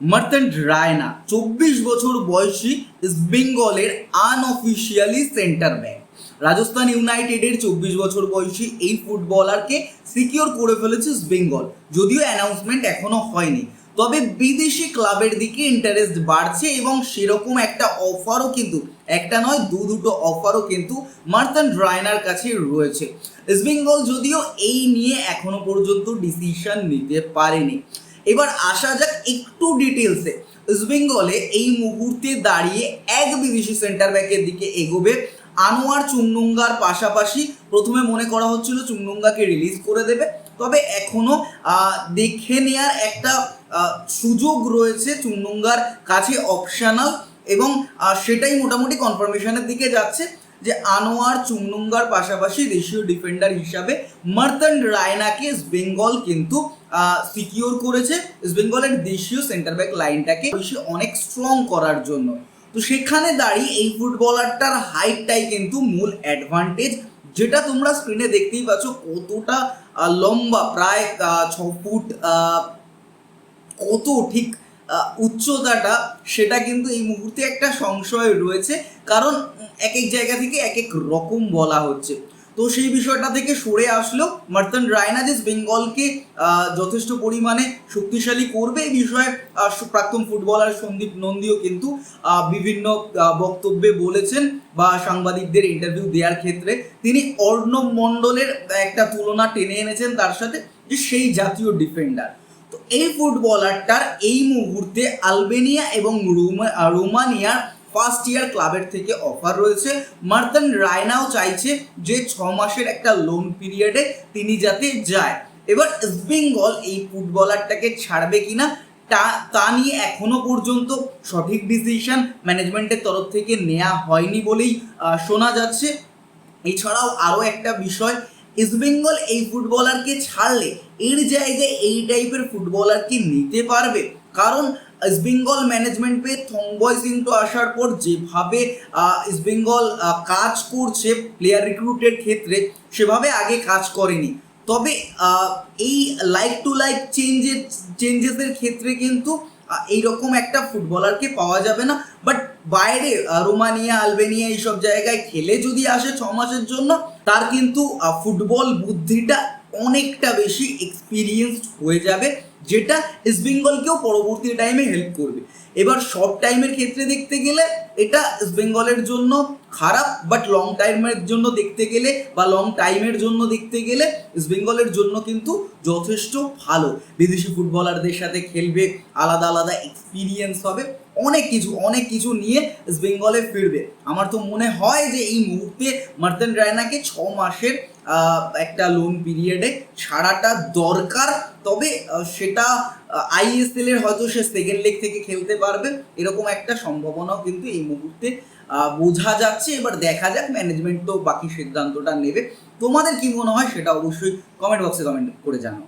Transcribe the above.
মার্তেন্ট রায়না চব্বিশ বছর বয়সী ইস্ট বেঙ্গলের আনঅফিসিয়ালি সেন্টার ব্যাক রাজস্থান ইউনাইটেডের চব্বিশ বছর বয়সী এই ফুটবলারকে সিকিওর করে ফেলেছে ইস্ট বেঙ্গল যদিও অ্যানাউন্সমেন্ট এখনও হয়নি। তবে বিদেশি ক্লাবের দিকে ইন্টারেস্ট বাড়ছে এবং সেরকম একটা অফারও কিন্তু, একটা নয়, দু দুটো অফারও কিন্তু মার্তান রায়নার কাছে রয়েছে। ইস্ট বেঙ্গল যদিও এই নিয়ে এখনও পর্যন্ত ডিসিশন নিতে পারেনি। এবার আসা যাক একটু ডিটেলসে ইস্টবেঙ্গলে এই মুহূর্তে দাঁড়িয়ে এক বিদেশি সেন্টার ব্যাকের দিকে এগোবে। আনোয়ার চুংনুঙ্গার পাশাপাশি প্রথমে মনে করা হচ্ছিল চুংনুঙ্গাকে রিলিজ করে দেবে। তবে এখনও আহ, দেখে নেয়ার একটা সুযোগ রয়েছে চুংনুঙ্গার কাছে অপশানাল এবং সেটাই মোটামুটি কনফার্মেশনের দিকে যাচ্ছে যে আনোয়ার চুংনুঙ্গার পাশাপাশি দেশীয় ডিফেন্ডার হিসাবে মার্তান রায়নাকে বেঙ্গল কিন্তু সিকিওর করেছে বেঙ্গলের দেশীয় সেন্টার ব্যাক লাইনটাকে বেশি অনেক স্ট্রং করার জন্য। তো সেখানে দাঁড়িয়ে এই ফুটবলারটার হাইটটাই কিন্তু মূল অ্যাডভান্টেজ যেটা তোমরা স্ক্রিনে দেখতেই পাচ্ছ কতটা লম্বা, প্রায় ছ ফুট কত ঠিক উচ্চতাটা, সেটা কিন্তু এই মুহূর্তে একটা সংশয় রয়েছে। কারণ এক এক জায়গা থেকে এক এক রকম বলা হচ্ছে। তো সেই বিষয়টা থেকে সরে আসলো মার্তান রায়না যে বেঙ্গলকে যথেষ্ট পরিমাণে শক্তিশালী করবে এই বিষয়ে প্রাক্তন ফুটবলার সন্দীপ নন্দীও কিন্তু বিভিন্ন বক্তব্যে বলেছেন বা সাংবাদিকদের ইন্টারভিউ দেওয়ার ক্ষেত্রে। তিনি অর্ণব মণ্ডলের একটা তুলনা টেনে এনেছেন তার সাথে যে সেই জাতীয় ডিফেন্ডার তো এই ফুটবলারটার এই মুহূর্তে আলবেনিয়া এবং রোমা- রোমানিয়ার ফার্স্ট ইয়ার ক্লাবের থেকে অফার রয়েছে। মার্তান রায়নাও চাইছে যে ছ মাসের একটা লোন পিরিয়ডে তিনি যাতে যায়। এবার বেঙ্গল এই ফুটবলারটাকে ছাড়বে কিনা, তা তা নিয়ে এখনও পর্যন্ত সঠিক ডিসিশন ম্যানেজমেন্টের তরফ থেকে নেওয়া হয়নি বলেই শোনা যাচ্ছে। এছাড়াও আরও একটা বিষয় ইস্টবেঙ্গল এই ফুটবলারকে ছাড়লে এর জায়গায় এই টাইপের ফুটবলারকে নিতে পারবে? কারণ ইস্টবেঙ্গল ম্যানেজমেন্টে থংবয় সিংটো আসার পর যেভাবে ইস্টবেঙ্গল কাজ করছে প্লেয়ার রিক্রুটের ক্ষেত্রে সেভাবে আগে কাজ করেনি তবে এই লাইক টু লাইক চেঞ্জের চেঞ্জেসের ক্ষেত্রে কিন্তু এইরকম একটা ফুটবলারকে পাওয়া যাবে না বাট বাইরে রোমানিয়া আলবেনিয়া এইসব জায়গায় খেলে যদি আসে ছ মাসের জন্য তার কিন্তু ফুটবল বুদ্ধিটা অনেকটা বেশি এক্সপিরিয়েন্সড হয়ে যাবে, যেটা ইস্ট বেঙ্গলকেও পরবর্তী টাইমে হেল্প করবে। এবার শর্ট টাইমের ক্ষেত্রে দেখতে গেলে এটা ইস্ট বেঙ্গলের জন্য খারাপ বাট লং টাইমের জন্য দেখতে গেলে বা লং টাইমের জন্য দেখতে গেলে ইস্ট বেঙ্গলের জন্য কিন্তু যথেষ্ট ভালো। বিদেশি ফুটবলারদের সাথে খেলবে, আলাদা আলাদা এক্সপিরিয়েন্স হবে, অনেক কিছু অনেক কিছু নিয়ে ইস্ট বেঙ্গলে ফিরবে। আমার তো মনে হয় যে এই মুহূর্তে মার্তেন রায়নাকে ছ মাসের একটা লোন পিরিয়ডে ছাড়াটা দরকার। তবে সেটা আইএসএল এর হয়তো সে সেকেন্ড লেগ থেকে খেলতে পারবে। এরকম একটা সম্ভাবনাও কিন্তু এই মুহূর্তে বোঝা যাচ্ছে। এবার দেখা যাক ম্যানেজমেন্ট তো বাকি সিদ্ধান্তটা নেবে। তোমাদের কি মনে হয় সেটা অবশ্যই কমেন্ট বক্সে কমেন্ট করে জানাও।